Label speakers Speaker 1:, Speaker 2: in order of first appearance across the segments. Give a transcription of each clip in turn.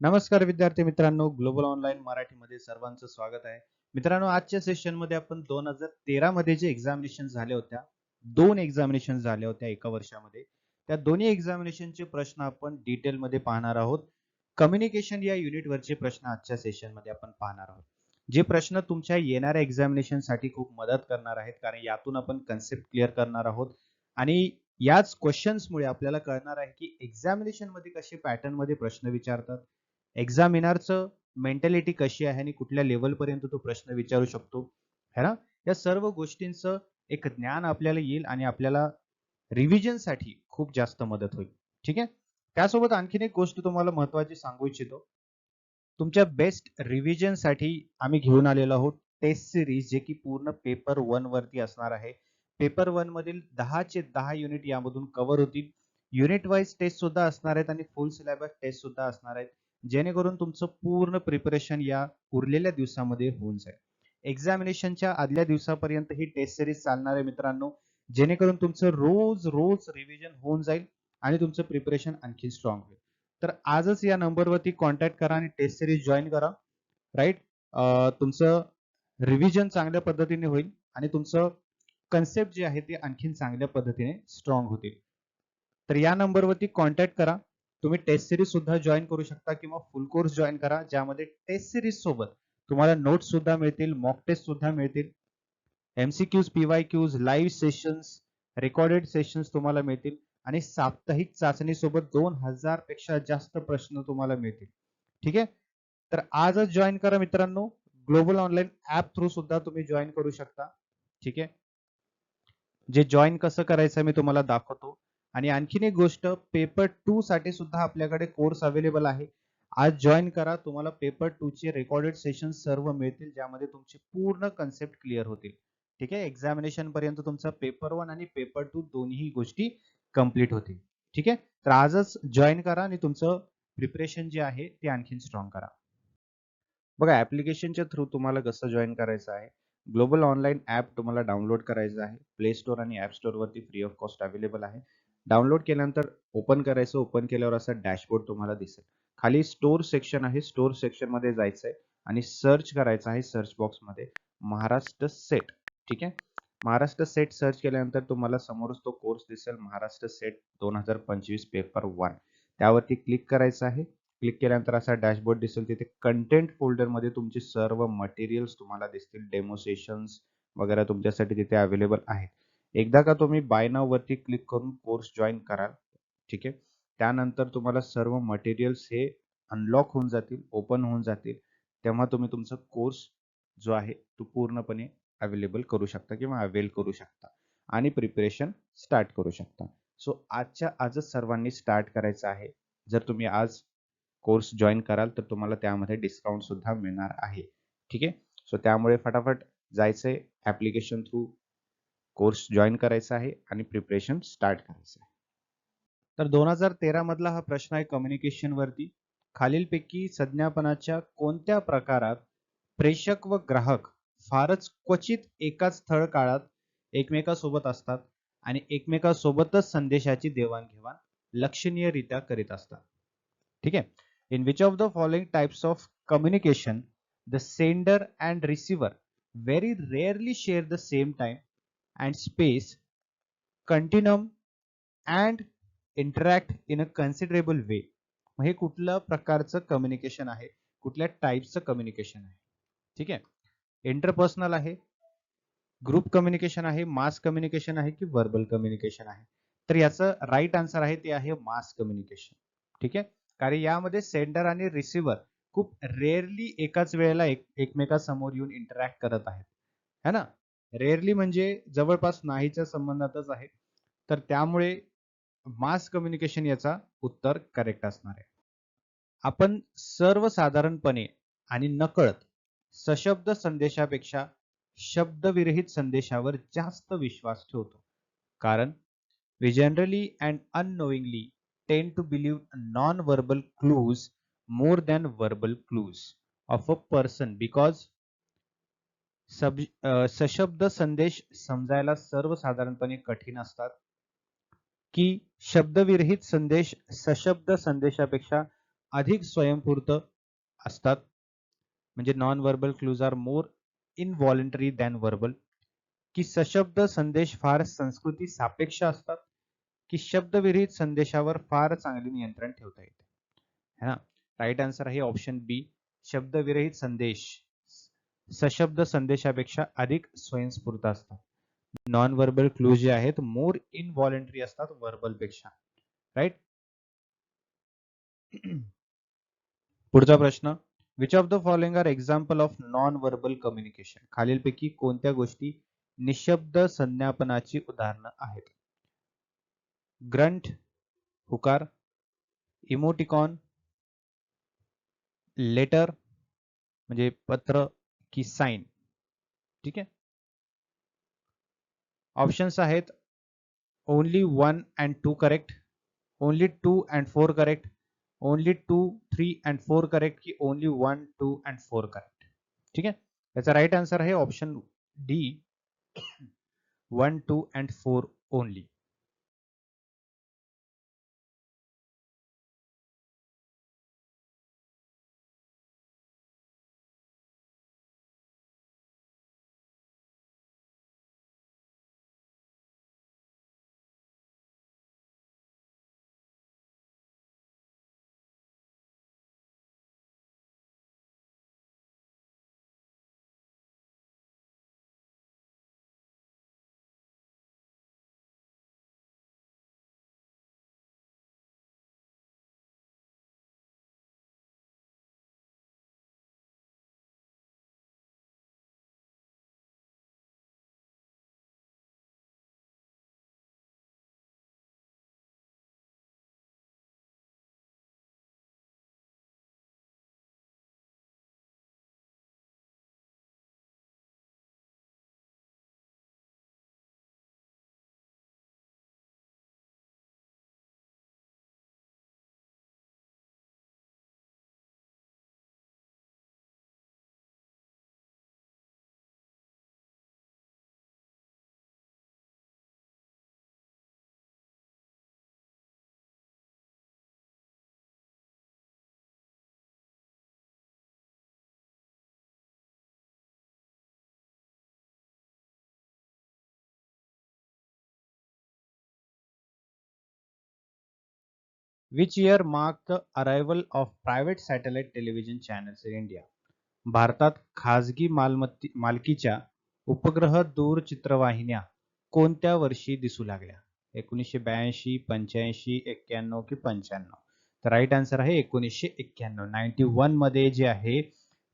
Speaker 1: नमस्कार विद्यार्थी मित्रांनो ग्लोबल ऑनलाईन मराठीमध्ये सर्वांचं स्वागत आहे. मित्रांनो आजच्या सेशनमध्ये आपण दोन हजार तेरा मध्ये जे एक्झामिनेशन झाल्या होत्या दोन एक्झामिनेशन झाल्या होत्या एका वर्षामध्ये. त्या दोन्ही एक्झामिनेशनचे प्रश्न आपण डिटेल मध्ये पाहणार आहोत. कम्युनिकेशन या युनिटवरचे प्रश्न आजच्या सेशनमध्ये आपण पाहणार आहोत. जे प्रश्न तुमच्या येणाऱ्या एक्झामिनेशनसाठी खूप मदत करणार आहेत कारण यातून आपण कन्सेप्ट क्लिअर करणार आहोत. आणि याच क्वेश्चन्स मुळे आपल्याला कळणार आहे की एक्झामिनेशनमध्ये कसे पॅटर्नमध्ये प्रश्न विचारतात एक्झामिनारचं मेंटॅलिटी कशी आहे आणि कुठल्या लेवल पर्यंत तो प्रश्न विचारू शकतो? है ना? या सर्व गोष्टींचं एक ज्ञान आपल्याला येईल आणि आपल्याला रिव्हिजनसाठी खूप जास्त मदत होईल. ठीक आहे? त्यासोबत आणखीन एक गोष्ट तुम्हाला महत्वाची सांगू इच्छितो. तुमच्या बेस्ट रिव्हिजनसाठी आम्ही घेऊन आलेलो आहोत टेस्ट सिरीज जे की पूर्ण पेपर वन वरती असणार आहे. पेपर वन मधील दहाचे दहा युनिट यामधून कव्हर होतील. युनिट वाईज टेस्ट सुद्धा असणार आहेत आणि फुल सिलेबस टेस्ट सुद्धा असणार आहेत. जेणेकरून तुमचं पूर्ण प्रिपरेशन या उरलेल्या दिवसामध्ये होऊन जाईल. एक्झामिनेशनच्या आदल्या दिवसापर्यंत ही टेस्ट सिरीज चालणार आहे मित्रांनो. जेणेकरून तुमचं रोज रोज रिव्हिजन होऊन जाईल आणि तुमचं प्रिपरेशन आणखी स्ट्रॉंग होईल. तर आजच या नंबरवरती कॉन्टॅक्ट करा आणि टेस्ट सिरीज जॉईन करा. राईट तुमचं रिव्हिजन चांगल्या पद्धतीने होईल आणि तुमचं कन्सेप्ट जे आहे ते आणखीन चांगल्या पद्धतीने स्ट्रॉंग होतील. तर या नंबरवरती कॉन्टॅक्ट करा. तुम्ही टेस्ट सिरीज सुद्धा जॉईन करू शकता किंवा फुल कोर्स जॉईन करा ज्यामध्ये टेस्ट सिरीज सोबत तुम्हाला नोट्स सुद्धा मिळतील मॉक टेस्ट सुद्धा मिळतील MCQs PYQs live sessions recorded sessions तुम्हाला मिळतील आणि साप्ताहिक चाचणी सोबत दोन हजारपेक्षा जास्त प्रश्न तुम्हाला मिळतील. ठीक आहे? तर आजच जॉईन करा मित्रांनो. ग्लोबल ऑनलाईन ऍप थ्रू सुद्धा तुम्ही जॉईन करू शकता. ठीक आहे? जे जॉईन कसं करायचं मी तुम्हाला दाखवतो. आणि आणखीन एक गोष्ट पेपर टू साठी सुद्धा आपल्याकडे कोर्स अवेलेबल आहे. आज जॉईन करा तुम्हाला पेपर टू चे रेकॉर्डेड सेशन सर्व मिळतील ज्यामध्ये तुमचे पूर्ण कन्सेप्ट क्लिअर होतील. ठीक आहे? एक्झामिनेशन पर्यंत तुमचा पेपर वन आणि पेपर टू दोन्ही गोष्टी कंप्लीट होतील. ठीक आहे? तर आजच जॉईन करा आणि तुमचं प्रिपरेशन जे आहे ते आणखीन स्ट्रॉंग करा. बघा ऍप्लिकेशनच्या थ्रू तुम्हाला कसं जॉईन करायचं आहे? ग्लोबल ऑनलाईन ऍप तुम्हाला डाउनलोड करायचं आहे. प्ले स्टोअर आणि ऍप स्टोअर वरती फ्री ऑफ कॉस्ट अवेलेबल आहे. डाउनलोड केल्यानंतर ओपन करायचं ओपन केल्यावर असा डॅशबोर्ड तुम्हाला दिसेल. खाली स्टोअर सेक्शन आहे. स्टोर सेक्शनमध्ये जायचंय आणि सर्च करायचं आहे सर्च बॉक्समध्ये. महाराष्ट्र सेट ठीक आहे? महाराष्ट्र सेट सर्च केल्यानंतर तुम्हाला समोरच तो कोर्स दिसेल. महाराष्ट्र सेट दोन हजार पंचवीस पेपर वन त्यावरती क्लिक करायचं आहे. क्लिक केल्यानंतर असा डॅशबोर्ड दिसेल. तिथे कंटेंट फोल्डरमध्ये तुमचे सर्व मटेरियल्स तुम्हाला दिसतील. डेमो सेशन्स वगैरे तुमच्यासाठी तिथे अवेलेबल आहेत. एकदा का तुम्ही बाय नाव वरती क्लिक करून कोर्स जॉईन कराल ठीक आहे? त्यानंतर तुम्हाला सर्व मटेरियल्स हे अनलॉक होऊन जातील ओपन होऊन जातील. तेव्हा तुम्ही तुमचा कोर्स जो आहे तो पूर्णपणे अवेलेबल करू शकता किंवा अवेल करू शकता आणि प्रिपरेशन स्टार्ट करू शकता. सो आजच्या आजच सर्वांनी स्टार्ट करायचं आहे. जर तुम्ही आज कोर्स जॉईन कराल तर तुम्हाला त्यामध्ये डिस्काउंट सुद्धा मिळणार आहे. ठीक आहे? सो त्यामुळे फटाफट जायचंय ऍप्लिकेशन थ्रू कोर्स जॉईन करायचा आहे आणि प्रिपरेशन स्टार्ट करायचं आहे. तर दोन हजार तेरा मधला हा प्रश्न आहे कम्युनिकेशन वरती. खालीलपैकी संज्ञापनाच्या कोणत्या प्रकारात प्रेषक व ग्राहक फारच क्वचित एकाच स्थळ काळात एकमेकासोबत असतात आणि एकमेकासोबतच संदेशाची देवाणघेवाण लक्षणीयरित्या करीत असतात. ठीक आहे? In which of the following types of communication the sender and receiver very rarely share the same time and space continuum and interact in a considerable way हे कुठलं प्रकारचं कम्युनिकेशन आहे? कुठल्या टाईपचं कम्युनिकेशन आहे? ठीक आहे? इंटरपर्सनल आहे ग्रुप कम्युनिकेशन आहे मास कम्युनिकेशन आहे की व्हर्बल कम्युनिकेशन आहे? तर याचं राईट आन्सर आहे ते आहे मास कम्युनिकेशन ठीक आहे? कारण यामध्ये सेंडर आणि रिसिव्हर खूप रेअरली एकाच वेळेला एक एकमेकासमोर येऊन इंटरॅक्ट करत आहेत. है ना? रेअरली म्हणजे जवळपास नाहीच्या संबंधातच आहे. तर त्यामुळे मास कम्युनिकेशन याचा उत्तर करेक्ट असणार आहे. आपण सर्वसाधारणपणे आणि नकळत सशब्द संदेशापेक्षा शब्दविरहित संदेशावर जास्त विश्वास ठेवतो. कारण we generally and unknowingly tend to believe non-verbal clues more than verbal clues of a person because सब सशब्द संदेश समजायला सर्वसाधारणपणे कठीण असतात. की शब्दविरहित संदेश सशब्द संदेशापेक्षा अधिक स्वयंपूर्त असतात. म्हणजे non verbal clues are more involuntary than verbal की सशब्द संदेश फार संस्कृती सापेक्ष असतात. की शब्दविरहित संदेशावर फार चांगले नियंत्रण ठेवता येते. है ना? राईट आन्सर आहे ऑप्शन बी शब्दविरहित संदेश. सशब्द संदेशापेक्षा अधिक स्वयंस्फूर्त असतात. नॉन व्हर्बल क्लू जे आहेत मोर इनव्हॉलेंटरी असतात व्हर्बलपेक्षा राईट पुढचा प्रश्न. Which of the following are example of non verbal communication खालीलपैकी कोणत्या गोष्टी निशब्द संज्ञापनाची उदाहरणं आहेत? ग्रंट हुकार इमोटिकॉन लेटर म्हणजे पत्र की साइन, ठीक है? ऑप्शन्स आहेत only one and two correct only two and four correct only two three and four correct की only one two and four correct ठीक आहे याचा राईट आन्सर आहे option D one two and four only Which year marked the arrival of private satellite television channels in India? भारतात खाजगी मालमत्ती मालकीच्या उपग्रह दूरचित्रवाहिन्या कोणत्या वर्षी दिसू लागल्या? एकोणीसशे ब्याऐंशी पंच्याऐंशी एक्क्याण्णव की पंच्याण्णव? तर राईट आन्सर आहे एकोणीसशे एक्क्याण्णव. नाईन्टी वनमध्ये जे आहे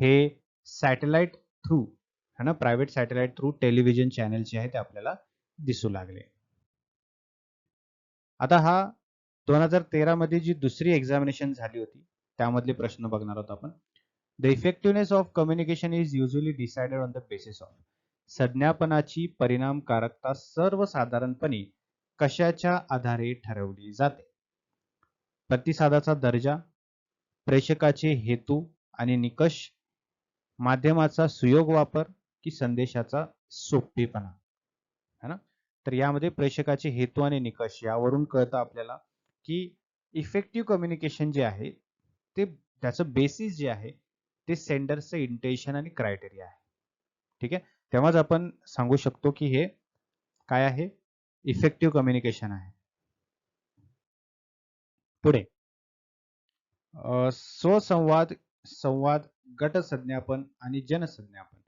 Speaker 1: हे सॅटेलाइट थ्रू है ना? Private satellite through television channel जे आहे ते आपल्याला दिसू लागले. आता हा दोन हजार तेरा मध्ये जी दुसरी एक्झामिनेशन झाली होती त्यामधले प्रश्न बघणार आहोत आपण. The effectiveness of communication is usually decided on the basis of संज्ञापनाची परिणामकारकता सर्वसाधारणपणे कशाच्या आधारे ठरवली जाते? प्रतिसादाचा दर्जा प्रेषकाचे हेतू आणि निकष माध्यमाचा सुयोग वापर की संदेशाचा सोपेपणा. है ना? तर यामध्ये प्रेषकाचे हेतू आणि निकष यावरून कळतं आपल्याला. की इफेक्टिव्ह कम्युनिकेशन जे आहे ते त्याचं बेसिस जे आहे ते सेंडरचं इंटेन्शन आणि क्रायटेरिया आहे. ठीक आहे? तेव्हाच आपण सांगू शकतो की हे काय आहे? इफेक्टिव्ह कम्युनिकेशन आहे. पुढे. स्वसंवाद संवाद गट संज्ञापन आणि जनसंज्ञापन.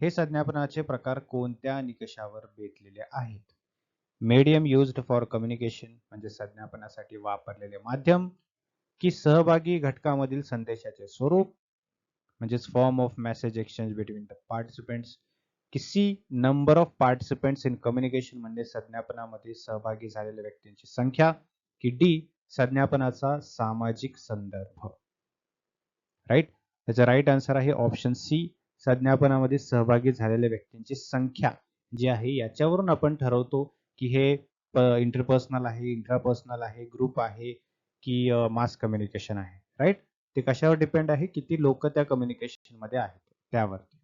Speaker 1: हे संज्ञापनाचे प्रकार कोणत्या निकषावर बेतलेले आहेत? मीडियम युज्ड फॉर कम्युनिकेशन म्हणजे संज्ञापनासाठी वापरलेले माध्यम की सहभागी घटकामधील संदेशाचे स्वरूप म्हणजेच form of message exchange between the participants की C number of participants in communication म्हणजे संज्ञापनामध्ये सहभागी झालेल्या व्यक्तींची संख्या की डी संज्ञापनाचा सामाजिक संदर्भ. राईट त्याचा राईट आन्सर आहे ऑप्शन सी संज्ञापनामध्ये सहभागी झालेल्या व्यक्तींची संख्या जी आहे याच्यावरून आपण ठरवतो की हे इंटरपर्सनल आहे इंट्रापर्सनल आहे ग्रुप आहे की मास कम्युनिकेशन आहे राईट ते कशावर डिपेंड आहे? किती लोक त्या कम्युनिकेशनमध्ये आहेत त्यावरती.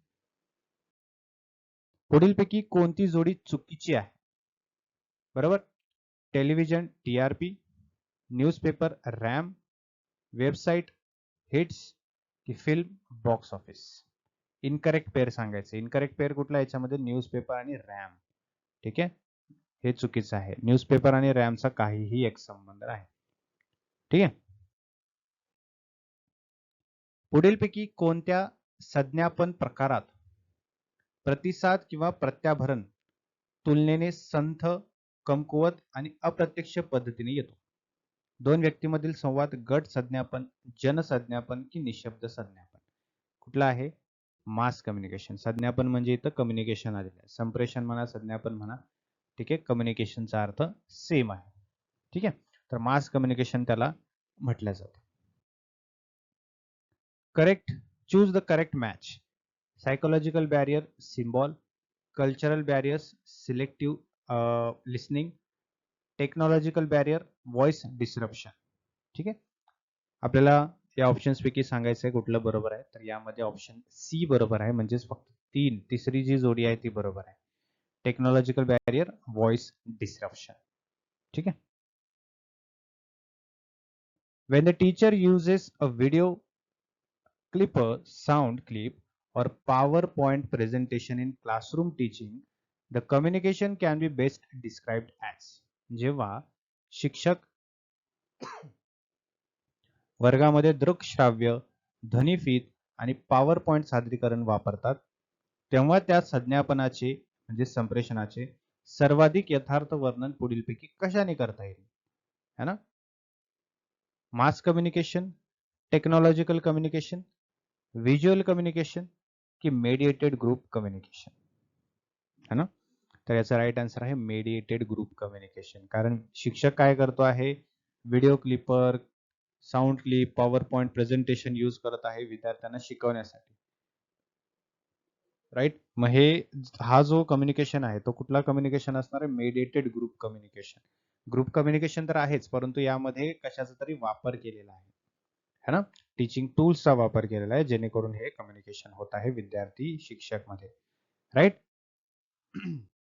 Speaker 1: पुढीलपैकी कोणती जोडी चुकीची आहे? बरोबर? Television TRP newspaper ram website hits की film box office. Incorrect pair सांगायचं. इनकरेक्ट पेअर कुठला? याच्यामध्ये न्यूजपेपर आणि रॅम. ठीक आहे? हे चुकीचं आहे. न्यूजपेपर आणि रॅमचा काहीही एक संबंध नाही. ठीक आहे? पुढीलपैकी कोणत्या संज्ञापन प्रकारात प्रतिसाद किंवा प्रत्याभरण तुलनेने संथ कमकुवत आणि अप्रत्यक्ष पद्धतीने येतो? दोन व्यक्तीमधील संवाद गट संज्ञापन जनसंज्ञापन की निशब्द संज्ञापन? कुठला आहे? मास कम्युनिकेशन संज्ञापन म्हणजे इथं कम्युनिकेशन आलेलं आहे. संप्रेषण म्हणा संज्ञापन म्हणा. ठीक आहे? कम्युनिकेशनचा अर्थ सेम आहे. ठीक आहे? तर मास कम्युनिकेशन त्याला म्हटलं जातं. Correct choose the correct match psychological barrier symbol cultural barriers selective listening technological barrier voice disruption ठीक आहे? आपल्याला या ऑप्शन्स पैकी सांगायचं आहे कुठलं बरोबर आहे. तर यामध्ये ऑप्शन सी बरोबर आहे. म्हणजेच फक्त तीन. तिसरी जी जोडी आहे ती बरोबर आहे. टेक्नोलॉजिकल बैरियर वॉइस डिसरप्शन ठीक है when the teacher uses a video clip sound clip और power point presentation in classroom teaching the communication can be best describe as जेव्हा शिक्षक वर्गामध्ये दृक श्राव्य ध्वनीफीत आणि पॉवर पॉइंट सादरीकरण वापरतात तेव्हा त्या संज्ञापनाचे म्हणजे संप्रेषणाचे सर्वाधिक यथार्थ वर्णन पुढीलपैकी कशाने करता येईल? है ना? Mass communication technological communication visual communication की मेडिएटेड ग्रुप कम्युनिकेशन है ना? तर याचा राईट आन्सर आहे मेडिएटेड ग्रुप कम्युनिकेशन कारण शिक्षक काय करतो आहे? Video clip or sound clip power point presentation use करत आहे विद्यार्थ्यांना शिकवण्यासाठी. राईट मग हे हा जो कम्युनिकेशन आहे तो कुठला कम्युनिकेशन असणार आहे? Mediated group communication group communication तर आहेच परंतु यामध्ये कशाचा तरी वापर केलेला आहे. है ना? टीचिंग टूल्सचा वापर केलेला आहे जेणेकरून हे कम्युनिकेशन होत आहे विद्यार्थी शिक्षकमध्ये. राईट